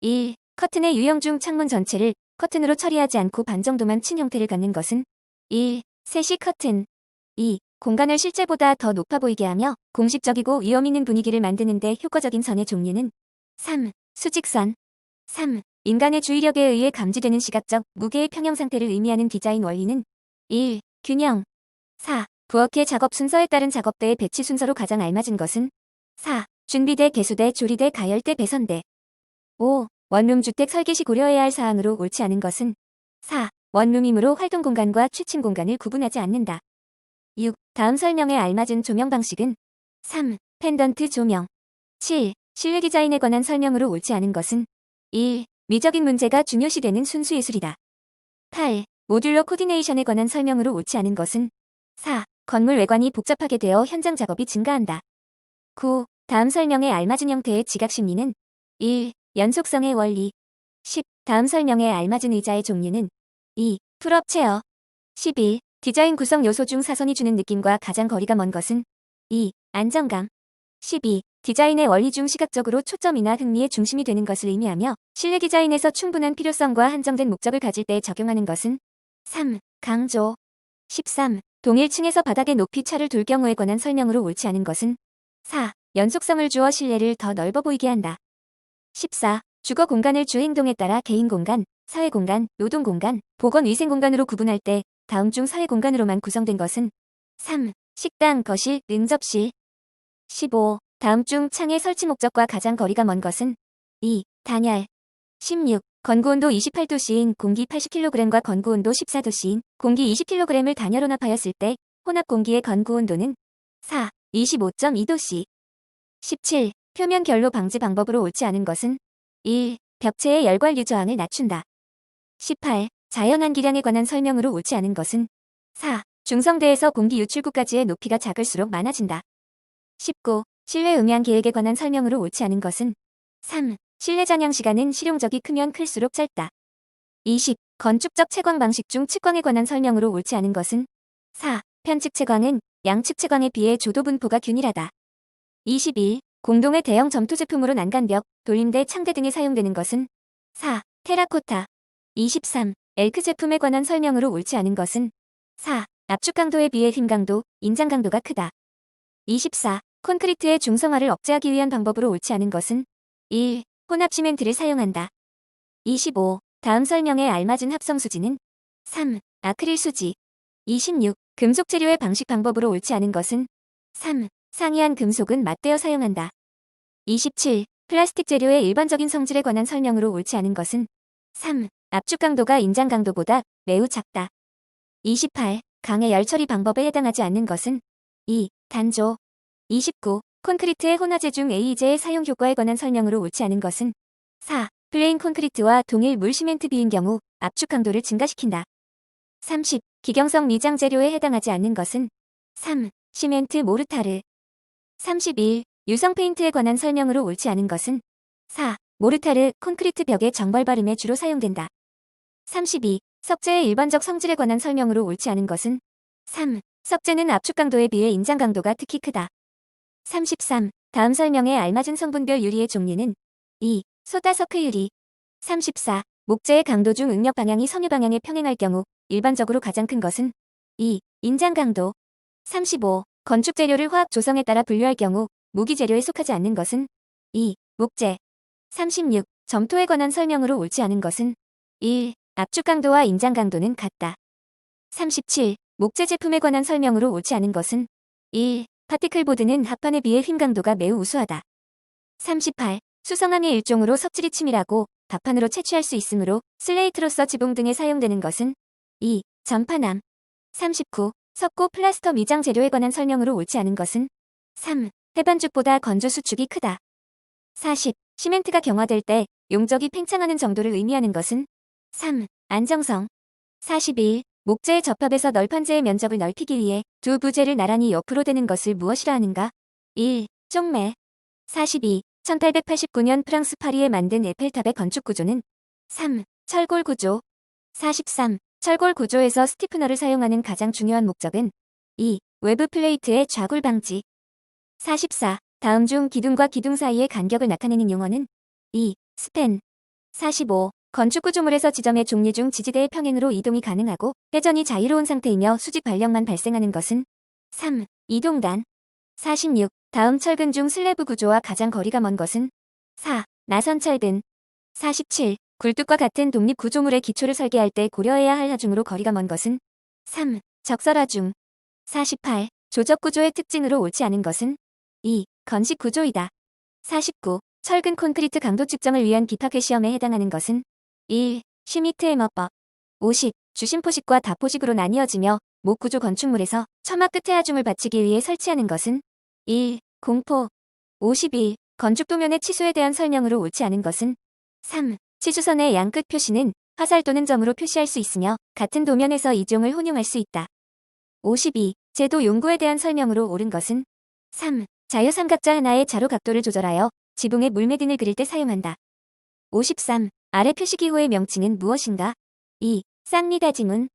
1. 커튼의 유형 중 창문 전체를 커튼으로 처리하지 않고 반 정도만 친 형태를 갖는 것은 1. 세시 커튼 2. 공간을 실제보다 더 높아 보이게 하며 공식적이고 위험 있는 분위기를 만드는 데 효과적인 선의 종류는 3. 수직선 3. 인간의 주의력에 의해 감지되는 시각적 무게의 평형 상태를 의미하는 디자인 원리는 1. 균형 4. 부엌의 작업 순서에 따른 작업대의 배치 순서로 가장 알맞은 것은 4. 준비대, 개수대, 조리대, 가열대, 배선대 5. 원룸 주택 설계 시 고려해야 할 사항으로 옳지 않은 것은 4. 원룸이므로 활동 공간과 취침 공간을 구분하지 않는다. 6. 다음 설명에 알맞은 조명 방식은 3. 펜던트 조명 7. 실내 디자인에 관한 설명으로 옳지 않은 것은 1. 미적인 문제가 중요시되는 순수 예술이다. 8. 모듈러 코디네이션에 관한 설명으로 옳지 않은 것은 4. 건물 외관이 복잡하게 되어 현장 작업이 증가한다. 9. 다음 설명에 알맞은 형태의 지각 심리는 1. 연속성의 원리 10. 다음 설명에 알맞은 의자의 종류는 2. 풀업 체어 11. 디자인 구성 요소 중 사선이 주는 느낌과 가장 거리가 먼 것은 2. 안정감 12. 디자인의 원리 중 시각적으로 초점이나 흥미의 중심이 되는 것을 의미하며 실내 디자인에서 충분한 필요성과 한정된 목적을 가질 때 적용하는 것은 3. 강조 13. 동일층에서 바닥에 높이 차를 둘 경우에 관한 설명으로 옳지 않은 것은 4. 연속성을 주어 실내를 더 넓어 보이게 한다. 14. 주거 공간을 주 행동에 따라 개인 공간, 사회 공간, 노동 공간, 보건 위생 공간으로 구분할 때 다음 중 사회 공간으로만 구성된 것은 3. 식당, 거실, 응접실 15. 다음 중 창의 설치 목적과 가장 거리가 먼 것은 2. 단열 16. 건구온도 28도씨인 공기 80kg과 건구온도 14도씨인 공기 20kg을 단열 혼합하였을 때 혼합 공기의 건구온도는 4. 25.2도씨 17. 표면 결로 방지 방법으로 옳지 않은 것은 1. 벽체의 열관류 저항을 낮춘다. 18. 자연 한 기량에 관한 설명으로 옳지 않은 것은 4. 중성대에서 공기 유출구까지의 높이가 작을수록 많아진다. 19. 실내 음향 계획에 관한 설명으로 옳지 않은 것은 3. 실내 잔향 시간은 실용적이 크면 클수록 짧다. 20. 건축적 채광 방식 중 측광에 관한 설명으로 옳지 않은 것은 4. 편측 채광은 양측 채광에 비해 조도 분포가 균일하다. 21. 공동의 대형 점토 제품으로 난간벽, 돌림대, 창대 등에 사용되는 것은 4. 테라코타 23. 엘크 제품에 관한 설명으로 옳지 않은 것은 4. 압축 강도에 비해 힘 강도, 인장 강도가 크다. 24. 콘크리트의 중성화를 억제하기 위한 방법으로 옳지 않은 것은 1. 혼합 시멘트를 사용한다. 25. 다음 설명에 알맞은 합성 수지는 3. 아크릴 수지 26. 금속 재료의 방식 방법으로 옳지 않은 것은 3. 상이한 금속은 맞대어 사용한다. 27. 플라스틱 재료의 일반적인 성질에 관한 설명으로 옳지 않은 것은 3. 압축 강도가 인장 강도보다 매우 작다. 28. 강의 열 처리 방법에 해당하지 않는 것은 2. 단조 29. 콘크리트의 혼화제 중 AE제의 사용 효과에 관한 설명으로 옳지 않은 것은 4. 플레인 콘크리트와 동일 물 시멘트 비인 경우 압축 강도를 증가시킨다. 30. 기경성 미장 재료에 해당하지 않는 것은 3. 시멘트 모르타르 31. 유성 페인트에 관한 설명으로 옳지 않은 것은 4. 모르타르 콘크리트 벽의 정벌 바름에 주로 사용된다. 32. 석재의 일반적 성질에 관한 설명으로 옳지 않은 것은 3. 석재는 압축 강도에 비해 인장 강도가 특히 크다. 33. 다음 설명에 알맞은 성분별 유리의 종류는 2. 소다서크 유리 34. 목재의 강도 중 응력 방향이 섬유 방향에 평행할 경우 일반적으로 가장 큰 것은 2. 인장 강도 35. 건축 재료를 화학 조성에 따라 분류할 경우 무기 재료에 속하지 않는 것은 2. 목재 36. 점토에 관한 설명으로 옳지 않은 것은 1. 압축 강도와 인장 강도는 같다. 37. 목재 제품에 관한 설명으로 옳지 않은 것은 1. 파티클 보드는 합판에 비해 힘 강도가 매우 우수하다. 38. 수성함의 일종으로 석질이 치밀하고 답판으로 채취할 수 있으므로 슬레이트로서 지붕 등에 사용되는 것은 2. 전파남 39. 석고 플라스터 미장 재료에 관한 설명으로 옳지 않은 것은 3. 해반죽보다 건조 수축이 크다. 40. 시멘트가 경화될 때 용적이 팽창하는 정도를 의미하는 것은 3. 안정성 41. 목재의 접합에서 널판재의 면적을 넓히기 위해 두 부재를 나란히 옆으로 대는 것을 무엇이라 하는가? 1. 쪽매 42. 1889년 프랑스 파리에 만든 에펠탑의 건축 구조는 3. 철골 구조 43. 철골 구조에서 스티프너를 사용하는 가장 중요한 목적은 2. 외부 플레이트의 좌굴 방지 44. 다음 중 기둥과 기둥 사이의 간격을 나타내는 용어는 2. 스팬 45. 건축 구조물에서 지점의 종리 중 지지대의 평행으로 이동이 가능하고 회전이 자유로운 상태이며 수직 발력만 발생하는 것은 3. 이동단 46. 다음 철근 중 슬래브 구조와 가장 거리가 먼 것은 4. 나선 철근 47. 굴뚝과 같은 독립 구조물의 기초를 설계할 때 고려해야 할 하중으로 거리가 먼 것은 3. 적설하중 48. 조적 구조의 특징으로 옳지 않은 것은 2. 건식 구조이다. 49. 철근 콘크리트 강도 측정을 위한 기파괴 시험에 해당하는 것은 1. 슈미트 해머법 50. 주심포식과 다포식으로 나뉘어지며 목 구조 건축물에서 처마 끝에 하중을 받치기 위해 설치하는 것은 1. 공포 51. 건축 도면의 치수에 대한 설명으로 옳지 않은 것은 3. 치수선의 양끝 표시는 화살 또는 점으로 표시할 수 있으며 같은 도면에서 이 종을 혼용할 수 있다. 52. 제도 용구에 대한 설명으로 옳은 것은 3. 자유 삼각자 하나의 자로 각도를 조절하여 지붕에 물매딘을 그릴 때 사용한다. 53. 아래 표시기호의 명칭은 무엇인가? 2. 쌍리다지문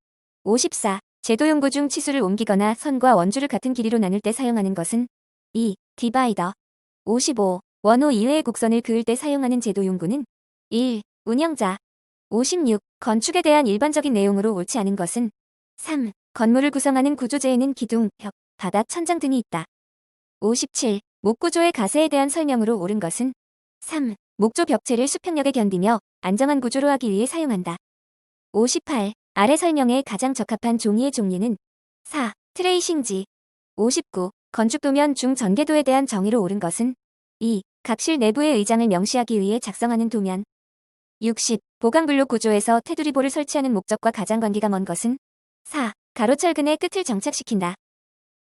54. 제도용구 중 치수를 옮기거나 선과 원주를 같은 길이로 나눌 때 사용하는 것은 2. 디바이더 55. 원호 이외의 곡선을 그을 때 사용하는 제도 용구는 1. 운영자 56. 건축에 대한 일반적인 내용으로 옳지 않은 것은 3. 건물을 구성하는 구조재에는 기둥, 벽, 바닥, 천장 등이 있다. 57. 목구조의 가세에 대한 설명으로 옳은 것은 3. 목조 벽체를 수평력에 견디며 안정한 구조로 하기 위해 사용한다. 58. 아래 설명에 가장 적합한 종이의 종류는 4. 트레이싱지 59. 건축도면 중 전개도에 대한 정의로 옳은 것은 2. 각실 내부의 의장을 명시하기 위해 작성하는 도면 60. 보강블록 구조에서 테두리볼을 설치하는 목적과 가장 관계가 먼 것은 4. 가로철근의 끝을 정착시킨다.